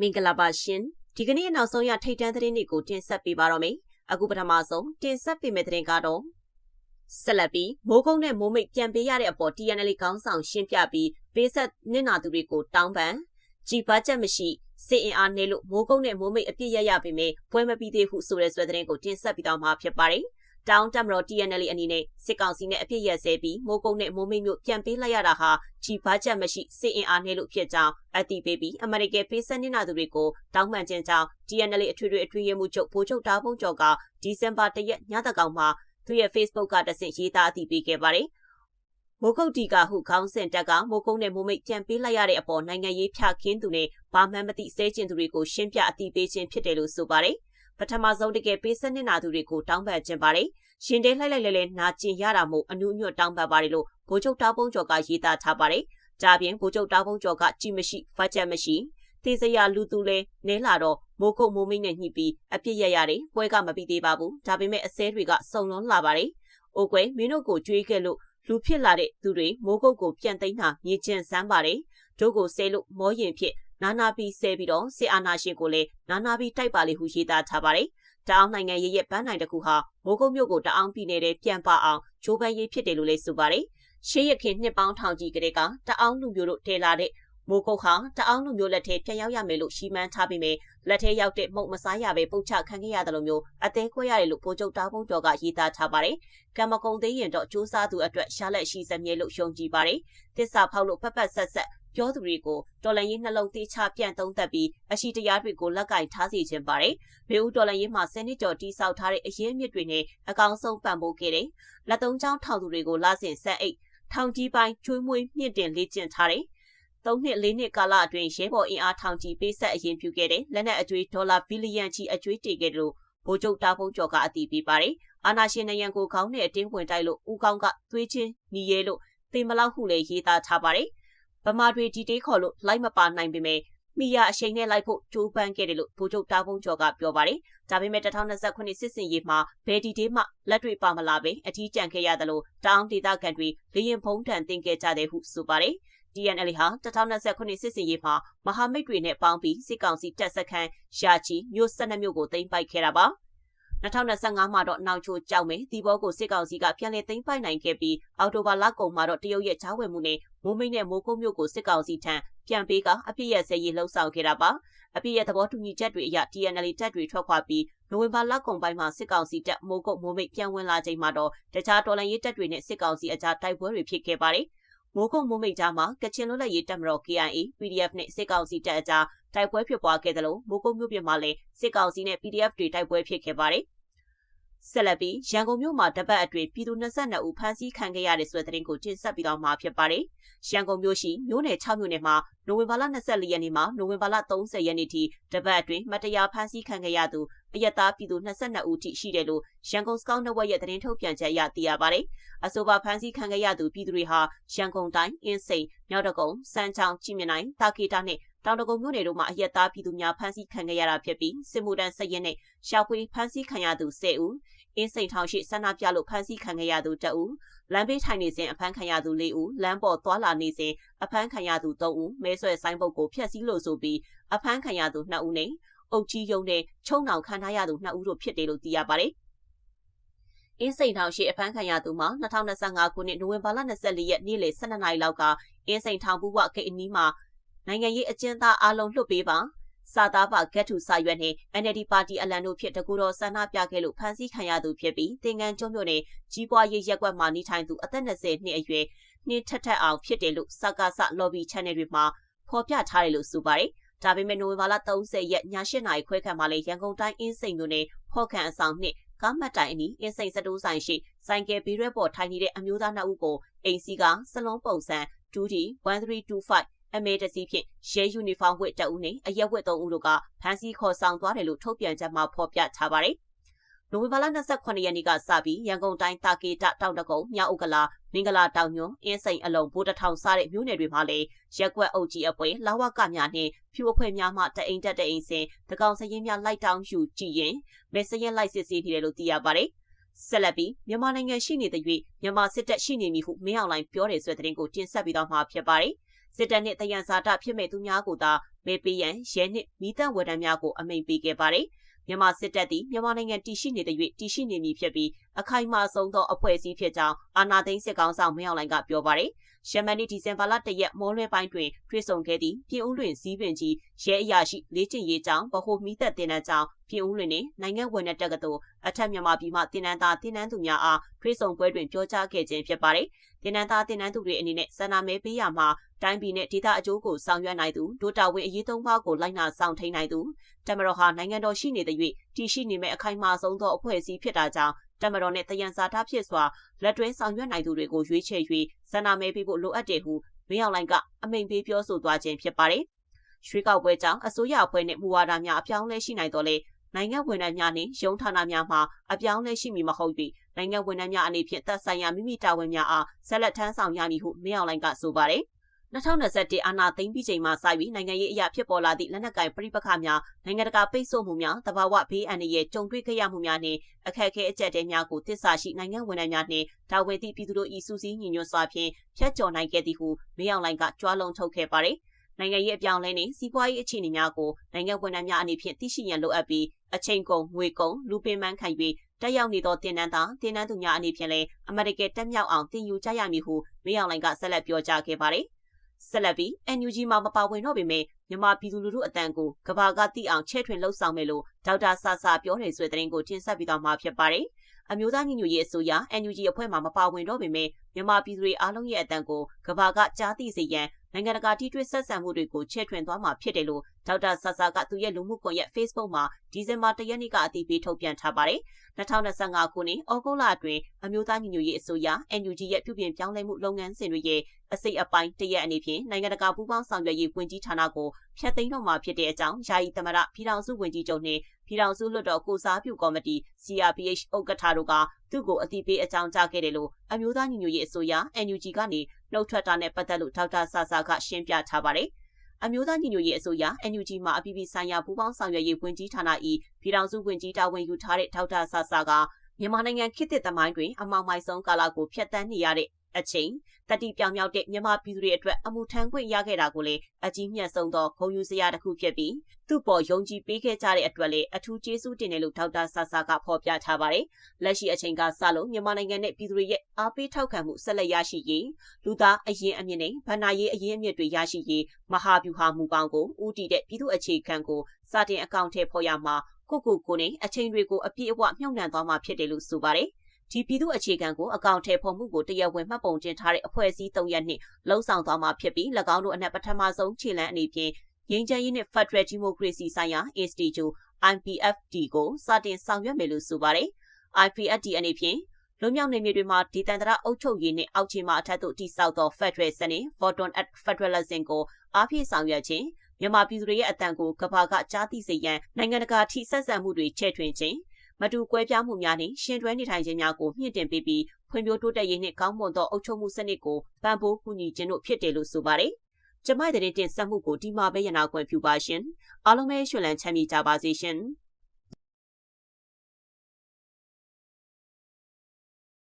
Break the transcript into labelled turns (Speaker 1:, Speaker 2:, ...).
Speaker 1: မင်္ဂလာပါရှင်ဒီကနေ့နောက်ဆုံးရထိတ်တန်းသတင်းတွေကိုတင်ဆက်ပေးပါတော့မယ်အခုပထမဆုံးတင်ဆက်ပေးမယ့်သတင်းကတော့ဆက်လက်ပြီးမိုးကုန်းနဲ့မိုးမိတ်ပြန်ပေးရတဲ့အပေါ် TNL ခေါင်းဆောင်ရှင်းပြပြီးပေးဆက်နစ်နာသူတွေကိုတောင်းပန်ကြည်ဘတ်ဂျက်မရှိစစ်အင်အားနေလို့မိုးကုန်းနဲ့မိုးမိတ်အပြစ်ရရပေမဲ့ပွဲမပြီးသေးဘူးဆိုတဲ့ဆွဲသတင်းကိုတင်ဆက်ပြီးတော့မှာဖြစ်ပါတယ် တောင်တမတော် TNL အနေနဲ့စစ်ကောင်စီနဲ့အပြစ်ရဆဲပြီးမိုးကုတ်နဲ့မိုးမိတ်မျိုးပြန်ပေးလိုက်ရတာဟာဂျီဘတ်ဂျက်မရှိစစ်အင်အားနဲ့လို့ဖြစ်ကြောင်းအတိပေးပြီးအမေရိကန်ပေးဆက်နေနာသူတွေကိုတောင်းပန်ခြင်းကြောင့် TNL အထွေထွေအထွေရမှုချုပ်ဗိုလ်ချုပ်တားဖုံးကျော်ကဒီဇင်ဘာ၁ရက်ညတကောင်မှာသူရဲ့ Facebook ကတဆင့်ရေးသားအသိပေးခဲ့ပါတယ်မိုးကုတ်တီကဟုခေါင်းစဉ်တက်ကမိုးကုတ်နဲ့မိုးမိတ်ပြန်ပေးလိုက်ရတဲ့အပေါ်နိုင်ငံရေးဖြာခင်းသူနဲ့ဘာမှန်မသိစဲကျင်သူတွေကိုရှင်းပြအသိပေးခြင်းဖြစ်တယ်လို့ဆိုပါတယ် ပထမဆုံးတကယ်ပေးဆက်နေနာသူတွေကိုတောင်းပန်ခြင်းပါတယ်ရှင်တဲလှိုက်လိုက်လဲလဲနာကျင်ရတာမို့အနုညွတ်တောင်းပန်ပါတယ်လို့ဗိုလ်ချုပ်တားပုံးကျော်ကရေးသားထားပါတယ်။ဒါပြင်ဗိုလ်ချုပ်တားပုံးကျော်ကကြည်မရှိဖတ်ချက်မရှိသေစရာလူသူလဲနဲလာတော့မိုးကုတ်မိုးမိတ်နဲ့ညှိပြီးအပြစ်ရရတယ်ပွဲကမပြီးသေးပါဘူးဒါပေမဲ့အစဲတွေကစုံလုံးလာပါတယ်။အိုကွယ်မင်းတို့ကိုကြွေးခဲ့လို့လူဖြစ်လာတဲ့သူတွေမိုးကုတ်ကိုပြန်သိမ်းတာမြေကျင်စမ်းပါတယ်။တို့ကိုဆဲလို့မောရင်ဖြစ် နာနာပြီးဆဲပြီးတော့စစ်အာဏာရှင်ကိုလည်းနာနာပြီးတိုက်ပါလေဟုရေးသားထားပါတယ်တအောင်းနိုင်ငံရဲ့ရဲ့ပန်းနိုင်တစ်ခုဟာမိုးကုတ်မြို့ကိုတအောင်းပြည်နယ်ထဲပြန်ပါအောင်ဂျိုးပန်းရေးဖြစ်တယ်လို့လည်းဆိုပါတယ်။ရှေးရခင်နှစ်ပေါင်းထောင်ကြီးကလေးကတအောင်းလူမျိုးတို့ထဲလာတဲ့မိုးကုတ်ဟာတအောင်းလူမျိုးလက်ထဲပြန်ရောက်ရမယ်လို့ရှီမန်းထားပြီးမြဲလက်ထဲရောက်တဲ့မုတ်မစားရပဲပုတ်ချခံခဲ့ရတယ်လို့မျိုးအသေးခွဲရတယ်လို့ပိုချုပ်တားပုံကျော်ကရေးသားထားပါတယ်။ကံမကုံသေးရင်တော့စူးစမ်းသူအတွက်ရှားလက်ရှိစမြဲလို့ယုံကြည်ပါတယ်။တစ္ဆာဖောက်လို့ဖက်ဖက်ဆက်ဆက် ပြောသူတွေကိုတော်လန်ရေးနှလုံးသေးချပြန့်သုံးသက်ပြီးအရှိတရားတွေကိုလက်ကင်ထားစီခြင်းပါတယ်။ဘေဦးတော်လန်ရေးမှာစနစ်ကျော်တိဆောက်ထားတဲ့အရင်းအမြစ်တွေနဲ့အကောင်ဆုံးပံ့ပိုးခဲ့တယ်။လက်သုံးချောင်းထောင်သူတွေကိုလာဆင်ဆက်အိတ်ထောင်ကြီးပိုင်းကျွေးမွေးမြင့်တင်လေ့ကျင့်ထားတယ်။သုံးနှစ်လေးနှစ်ကာလအတွင်းရဲဘော်အင်အားထောင်ကြီးပေးဆက်အရင်ပြုခဲ့တဲ့လက်နက်အကျွေးဒေါ်လာဘီလီယံချီအကျွေးတည်ခဲ့တယ်လို့ဗိုလ်ချုပ်တာဖုံးကျော်ကအတည်ပြုပါတယ်။အာနာရှင်နယံကိုခေါင်းနဲ့အတင်းဝင်တိုက်လို့ဦးကောင်းကသွေးချင်းညီရဲလို့သေမလောက်ဟုလည်းရေးသားထားပါတယ် ဗမာတွေဒီတေးခေါ်လို့လိုက်မပါနိုင်ပေမဲ့မိရအချိန်နဲ့လိုက်ဖို့ကြိုးပမ်းခဲ့တယ်လို့ဗိုလ်ချုပ်တာဖုံးကျော်ကပြောပါတယ်။ဒါပေမဲ့2029စစ်စင်ရေးမှာဘယ်ဒီတေးမှလက်တွေပါမလာပဲအထီးကျန်ခဲ့ရတယ်လို့တောင်းဒေတာကန်တွေလေရင်ဖုံးထန်တင်ခဲ့ကြတယ်ဟုဆိုပါတယ်။ DNL ဟာ2029စစ်စင်ရေးမှာမဟာမိတ်တွေနဲ့ပေါင်းပြီးစစ်ကောင်စီတပ်စခန်းရာချီမြို့12မြို့ကိုသိမ်းပိုက်ခဲ့တာပါ။2025မှာတော့နောက်ချိုကြောက်မယ်ဒီဘောကိုစစ်ကောင်စီကပြန်လည်သိမ်းပိုက်နိုင်ခဲ့ပြီးအော်တိုဘာလကုန်မှာတော့တရုတ်ရဲ့ချားဝယ်မှုနဲ့မိုးမိတ်နဲ့မိုးကုတ်မြို့ကိုစစ်ကောင်စီထံပြန်ပေးကအပြစ်ရဲ့ဆဲရေးလှုပ်ဆောင်ခဲ့တာပါအပြစ်ရဲ့သဘောတူညီချက်တွေအရ TNL တပ်တွေထွက်ခွာပြီးနိုဝင်ဘာလကုန်ပိုင်းမှာစစ်ကောင်စီတပ်မိုးကုတ်မိုးမိတ်ပြန်ဝင်လာချိန်မှာတော့တခြားတော်လှန်ရေးတပ်တွေနဲ့စစ်ကောင်စီအကြားတိုက်ပွဲတွေဖြစ်ခဲ့ပါတယ်မိုးကုတ်မိုးမိတ်ကြားမှာကချင်လွတ်လပ်ရေးတပ်မတော် KIA PDF နဲ့စစ်ကောင်စီတပ်အကြားတိုက်ပွဲဖြစ်ပွားခဲ့တယ်လို့မိုးကုတ်မြို့ပြင်မှာလည်းစစ်ကောင်စီနဲ့ PDF တွေတိုက်ပွဲဖြစ်ခဲ့ပါတယ်။ ဆက်လက်ပြီးရန်ကုန်မြို့မှာတပတ်အတွင်းပြည်သူ22ဦးဖမ်းဆီးခံခဲ့ရတဲ့ဆိုတဲ့သတင်းကိုတင်ဆက်ပြီးတော့မှာဖြစ်ပါတယ်။ရန်ကုန်မြို့ရှိမြို့နယ်6မြို့နယ်မှာနိုဝင်ဘာလ24ရက်နေ့မှနိုဝင်ဘာလ30ရက်နေ့ထိတပတ်အတွင်းမတရားဖမ်းဆီးခံခဲ့ရသူအယက်သားပြည်သူ22ဦးထိရှိတယ်လို့ရန်ကုန်စကောက်နဝက်ရဲ့သတင်းထုတ်ပြန်ချက်အရသိရပါတယ်။အဆိုပါဖမ်းဆီးခံခဲ့ရသူပြည်သူတွေဟာရန်ကုန်တိုင်းအင်းစိန်မြောက်တကုံစမ်းချောင်းကြည်မြနိုင်တာကီတာနဲ့တောင်တကုံမြို့နယ်တို့မှာအရက်သားပြည်သူများဖမ်းဆီးခံခဲ့ရတာဖြစ်ပြီးစစ်မှုထမ်းဆက်ရဲနဲ့ရှာဖွေဖမ်းဆီးခံရသူ10ဦးအင်းစိန်ထောင်ရှိဆန္ဒပြလို့ဖမ်းဆီးခံခဲ့ရသူ2ဦးလမ်းဘေးထိုင်နေစဉ်အဖမ်းခံရသူ4ဦးလမ်းပေါ်သွာလာနေစဉ်အဖမ်းခံရသူ3ဦးမဲဆွဲဆိုင်ဘုတ်ကိုဖျက်ဆီးလို့ဆိုပြီးအဖမ်းခံရသူ2ဦးနဲ့အုတ်ကြီးယုံနဲ့ချုံနှောင်ခံထားရသူ2ဦးတို့ဖြစ်တယ်လို့သိရပါတယ်အင်းစိန်ထောင်ရှိအဖမ်းခံရသူမှာ2025ခုနှစ်နိုဝင်ဘာလ24ရက်နေ့လယ်12နာရီလောက်က အင်းစိန်ထောင်ဘူးဝဂိတ်အနီးမှာ နိုင်ငံရေးအကျဉ်းသားအလုံးလွှတ်ပေးပါစာသားပါဂက်ထူစာရွက်နဲ့ NLD ပါတီအလံတို့ဖြစ်တကူတော်ဆန္ဒပြခဲ့လို့ဖမ်းဆီးခံရသူဖြစ်ပြီးတင်ငန်းကျွန်းမြို့နယ်ကြီးပွားရေးရက်ကွက်မှာနေထိုင်သူအသက်20နှစ်အရွယ်နှင်းထက်ထက်အောင်ဖြစ်တယ်လို့စကားဆ lobby channel တွေမှာဖော်ပြထားတယ်လို့ဆိုပါတယ်။ဒါပေမဲ့နိုဝင်ဘာလ30ရက်ည8နာရီခွဲခန့်မှာလေရန်ကုန်တိုင်းအင်းစိန်မြို့နယ်ဖော့ခန်အဆောင်နှစ်ကားမှတ်တိုင်အနီးအင်းစိန်စတိုးဆိုင်ရှိဆိုင်ကယ်ဘီရက်ပေါ်ထိုင်နေတဲ့အမျိုးသားနှစ်ဦးကိုအိမ်စီကစလုံးပုံစံ 2D 1325 အမေတစီဖြင့်ရဲယူနီဖောင်းဝတ်တအုပ်နဲ့အရက်ဝတ်သုံးဦးတို့ကဖမ်းဆီးခေါ်ဆောင်သွားတယ်လို့ထုတ်ပြန်ချက်မှာဖော်ပြထားပါတယ်။နိုဝင်ဘာလ28ရက်နေ့ကစပြီးရန်ကုန်တိုင်းတာကေတတောင်တကုံမြောက်ဥက္ကလာမင်္ဂလာတောင်ညွန်အင်းစိန်အလုံးဘိုးတထောင်စတဲ့မြို့နယ်တွေမှာလည်းရက်ကွက်အုပ်ကြီးအပွဲလာဝကများနှင့်ဖြူအဖွဲ့များမှတအိမ်တက်တအိမ်စင်တကောင်စရင်များလိုက်တောင်းယူကြည့်ရင်မဲစရင်လိုက်စစ်ဆေးနေတယ်လို့သိရပါတယ်။ဆက်လက်ပြီးမြန်မာနိုင်ငံရှိနေတဲ့၍မြန်မာစစ်တပ်ရှိနေမည်ဟုမင်းအောင်လှိုင်ပြောတယ်ဆိုတဲ့သတင်းကိုတင်ဆက်ပြီးတော့မှာဖြစ်ပါတယ်။ စစ်တပ်နှင့်တယံဇာတဖြစ်မဲ့သူများကိုသာမမေးပေးရန်ရဲနှင့်မိသက်ဝရံများကိုအမိန့်ပေးခဲ့ပါတယ်။မြန်မာစစ်တပ်သည်မြန်မာနိုင်ငံတည်ရှိနေတဲ့၍တည်ရှိနေမည်ဖြစ်ပြီးအခိုင်အမာဆုံးသောအဖွဲ့အစည်းဖြစ်ကြောင်းအာဏာသိမ်းစစ်ကောင်ဆောင်မင်းအောင်လှိုင်ကပြောပါတယ်။ရှမန်နီဒီဇင်ဘာလတရက်မောလွဲပိုင်းတွင်တွေ့ဆုံခဲ့သည့်ပြည်ဦးလွင်စည်းပင်ကြီးရဲအရာရှိလေးကျင်ရေးကြောင်းဗဟိုမိသက်တင်နန်းကြောင်းပြည်ဦးလွင်နှင့်နိုင်ငံဝန်ထမ်းတက္ကသိုလ်အထက်မြန်မာပြည်မှတင်နန်းသားတင်နန်းသူများအားတွေ့ဆုံပွဲတွင်ပြောကြားခဲ့ခြင်းဖြစ်ပါတယ်။တင်နန်းသားတင်နန်းသူတွေအနေနဲ့ဆန္ဒမဲပေးရမှာ တိုင်းပြည်နဲ့ဒေသအကျိုးကိုဆောင်ရွက်နိုင်သူဒိုတာဝင်အရေးသုံးပါးကိုလိုက်နာဆောင်ထိန်နိုင်သူတမတော်ဟာနိုင်ငံတော်ရှိနေတဲ့၍တည်ရှိနေမဲ့အခိုင်အမာဆုံးသောအဖွဲ့အစည်းဖြစ်တာကြောင့်တမတော်နဲ့တယံစာထားဖြစ်စွာလက်တွဲဆောင်ရွက်နိုင်သူတွေကိုရွေးချယ်၍ဆန္ဒမဲပေးဖို့လိုအပ်တယ်ဟုမင်းအောင်လှိုင်ကအမိန်ပေးပြောဆိုသွားခြင်းဖြစ်ပါတယ်။ရွှေကောက်ပွဲကြောင့်အစိုးရအဖွဲ့နဲ့မူဝါဒများအပြောင်းလဲရှိနိုင်တော့လေနိုင်ငံဝန်ထမ်းများနှင့်ရုံးဌာနများမှာအပြောင်းလဲရှိမည်မဟုတ်၍နိုင်ငံဝန်ထမ်းများအနေဖြင့်သက်ဆိုင်ရာမိမိတာဝန်များအားဆက်လက်ထမ်းဆောင်ရမည်ဟုမင်းအောင်လှိုင်ကဆိုပါတယ်။ 2021အာဏာသိမ်းပြီးချိန်မှစပြီးနိုင်ငံရေးအရာဖြစ်ပေါ်လာသည့်လက်နက်ကိုင်ပြိပခါများနိုင်ငံတကာပိတ်ဆို့မှုများတဘာဝဘေးအန္တရာယ်ကြုံတွေ့ခဲ့ရမှုများနှင့်အခက်အခဲအကျပ်တဲများကိုတစ္ဆာရှိနိုင်ငံဝန်ထမ်းများနှင့်တာဝန်သည့်ပြည်သူတို့၏စူးစီးညီညွတ်စွာဖြင့်ဖျက်ကျော်နိုင်ခဲ့သည်ဟုမင်းအောင်လှိုင်ကကြွားလုံးထုတ်ခဲ့ပါသည်နိုင်ငံရေးအပြောင်းလဲနှင့်စီးပွားရေးအခြေအနေများကိုနိုင်ငံဝန်ထမ်းများအနေဖြင့်သိရှိရန်လိုအပ်ပြီးအချိန်ကုန်ငွေကုန်လူပင်ပန်းခံ၍တက်ရောက်နေသောတင်နန်းသားတင်နန်းသူများအနေဖြင့်လည်းအမေရိကန်တက်မြောက်အောင်တင်ယူကြရမည်ဟုမင်းအောင်လှိုင်ကဆက်လက်ပြောကြားခဲ့ပါတယ် ဆက်လက်ပြီး NUG မှာမပါဝင်တော့ပေမဲ့မြန်မာပြည်သူလူထုအတန်ကိုကဘာကတိအောင်ချဲ့ထွင်လှုပ်ဆောင်မယ်လို့ဒေါက်တာဆာဆာပြောနေဆွေတဲ့ရင်ကိုတင်ဆက်ပြီးတော့မှာဖြစ်ပါတယ်။အမျိုးသားညီညွတ်ရေးအစိုးရ NUG အဖွဲ့မှာမပါဝင်တော့ပေမဲ့ မြန်မာပြည်သူတွေအားလုံးရဲ့အတန်ကိုကဘာကကြားသိစေရန်နိုင်ငံတကာထိတွေ့ဆက်ဆံမှုတွေကိုချဲ့ထွင်သွားမှာဖြစ်တယ်လို့ဒေါက်တာဆာဆာကသူရဲ့လူမှုကွန်ရက် Facebook မှာဒီဇင်ဘာ၁ရက်နေ့ကအတည်ပြုထုတ်ပြန်ထားပါတယ်။2025ခုနှစ်ဩဂုတ်လအတွင်းအမျိုးသားညီညွတ်ရေးအစိုးရ NUG ရဲ့ပြုပြင်ပြောင်းလဲမှုလုပ်ငန်းစဉ်တွေရဲ့အစိတ်အပိုင်းတရက်အနေဖြင့်နိုင်ငံတကာပူးပေါင်းဆောင်ရွက်ရေးဝန်ကြီးဌာနကိုဖျက်သိမ်းတော့မှာဖြစ်တဲ့အကြောင်းယာယီသမရပြည်ထောင်စုဝန်ကြီးချုပ်နှင့်ပြည်ထောင်စုလွှတ်တော်ကိုစားပြုကော်မတီ CRPH ဥက္ကဋ္ဌတို့က သူ့ကိုအတိပေးအကြောင်းကြားခဲ့တယ်လို့အမျိုးသားညီညွတ်ရေးအစိုးရ NUG ကနေနှုတ်ထွက်တာနဲ့ပတ်သက်လို့ဒေါက်တာဆာဆာကရှင်းပြထားပါတယ်။အမျိုးသားညီညွတ်ရေးအစိုးရ NUG မှာအပြည်ပြည်ဆိုင်ရာပူးပေါင်းဆောင်ရွက်ရေးဝန်ကြီးဌာန၏ပြည်ထောင်စုဝန်ကြီးတာဝန်ယူထားတဲ့ဒေါက်တာဆာဆာကမြန်မာနိုင်ငံခေတ်သစ်သမိုင်းတွင်အမောင်မိုက်ဆုံးကာလကိုဖျက်ဆီးနေရတဲ့ အချိန်တတိပြောင်မြောက်တဲ့မြန်မာပြည်သူတွေအတွက်အမှုထမ်းခွင့်ရခဲ့တာကိုလည်းအကြီးမြတ်ဆုံးသောဂုဏ်ယူစရာတစ်ခုဖြစ်ပြီးသူ့ပေါ်ယုံကြည်ပေးခဲ့ကြတဲ့အတွက်လည်းအထူးကျေးဇူးတင်တယ်လို့ဒေါက်တာဆာဆာကဖော်ပြထားပါတယ်။လက်ရှိအချိန်ကစလို့မြန်မာနိုင်ငံနဲ့ပြည်သူတွေရဲ့အားပေးထောက်ခံမှုဆက်လက်ရရှိရေးလူသားအရင်အမြင့်နဲ့ဗန္နာရေးအရင်အမြင့်တွေရရှိရေးမဟာဗျူဟာမူပေါင်းကိုဦးတည်တဲ့ပြည်သူအခြေခံကိုစတင်အကောင့်ထဲပေါ်ရမှာကိုကိုကိုနဲ့အချိန်တွေကိုအပြည့်အဝမြှုပ်နှံသွားမှာဖြစ်တယ်လို့ဆိုပါတယ်။ ဒီပြည်သူအခြေခံကိုအကောင့်ထဲပေါ်မှုကိုတရားဝင်မှတ်ပုံတင်ထားတဲ့အဖွဲ့အစည်း၃ရပ်နှင့်လှုံ့ဆော်သွားမှာဖြစ်ပြီး၎င်းတို့အနက်ပထမဆုံးခြေလှမ်းအနေဖြင့်ငင်းချမ်းရေးနှင့် Federal Democracy ဆိုင်ရာ Institute IPFD ကိုစတင်ဆောင်ရွက်မယ်လို့ဆိုပါတယ်။ IPFD အနေဖြင့်လွန်မြောက်နေမြေတွေမှာဒီတန်တရာအုပ်ချုပ်ရေးနှင့်အောက်ခြေမှအထက်သို့တိစောက်သော Federal စနစ် Voton at Federalism ကိုအားဖြည့်ဆောင်ရွက်ခြင်းမြန်မာပြည်သူတွေရဲ့အတန်ကိုကဘာကကြားသိစေရန်နိုင်ငံတကာထိဆက်ဆံမှုတွေချဲ့ထွင်ခြင်း မတူကွဲပြားမှုများနှင့်ရှင်တွဲနေထိုင်ခြင်းများကိုမြင့်တင်ပေးပြီးဖွံ့ဖြိုးတိုးတက်ရေးနှင့်ကောင်းမွန်သောအုပ်ချုပ်မှုစနစ်ကိုပံ့ပိုးကူညီခြင်းတို့ဖြစ်တယ်လို့ဆိုပါတယ်။ကျမတဲ့တင်ဆက်မှုကိုဒီမှာပဲရနာခွင့်ပြုပါရှင်။အားလုံးပဲရှင်လန်းချမ်းမြေကြပါစေရှင်။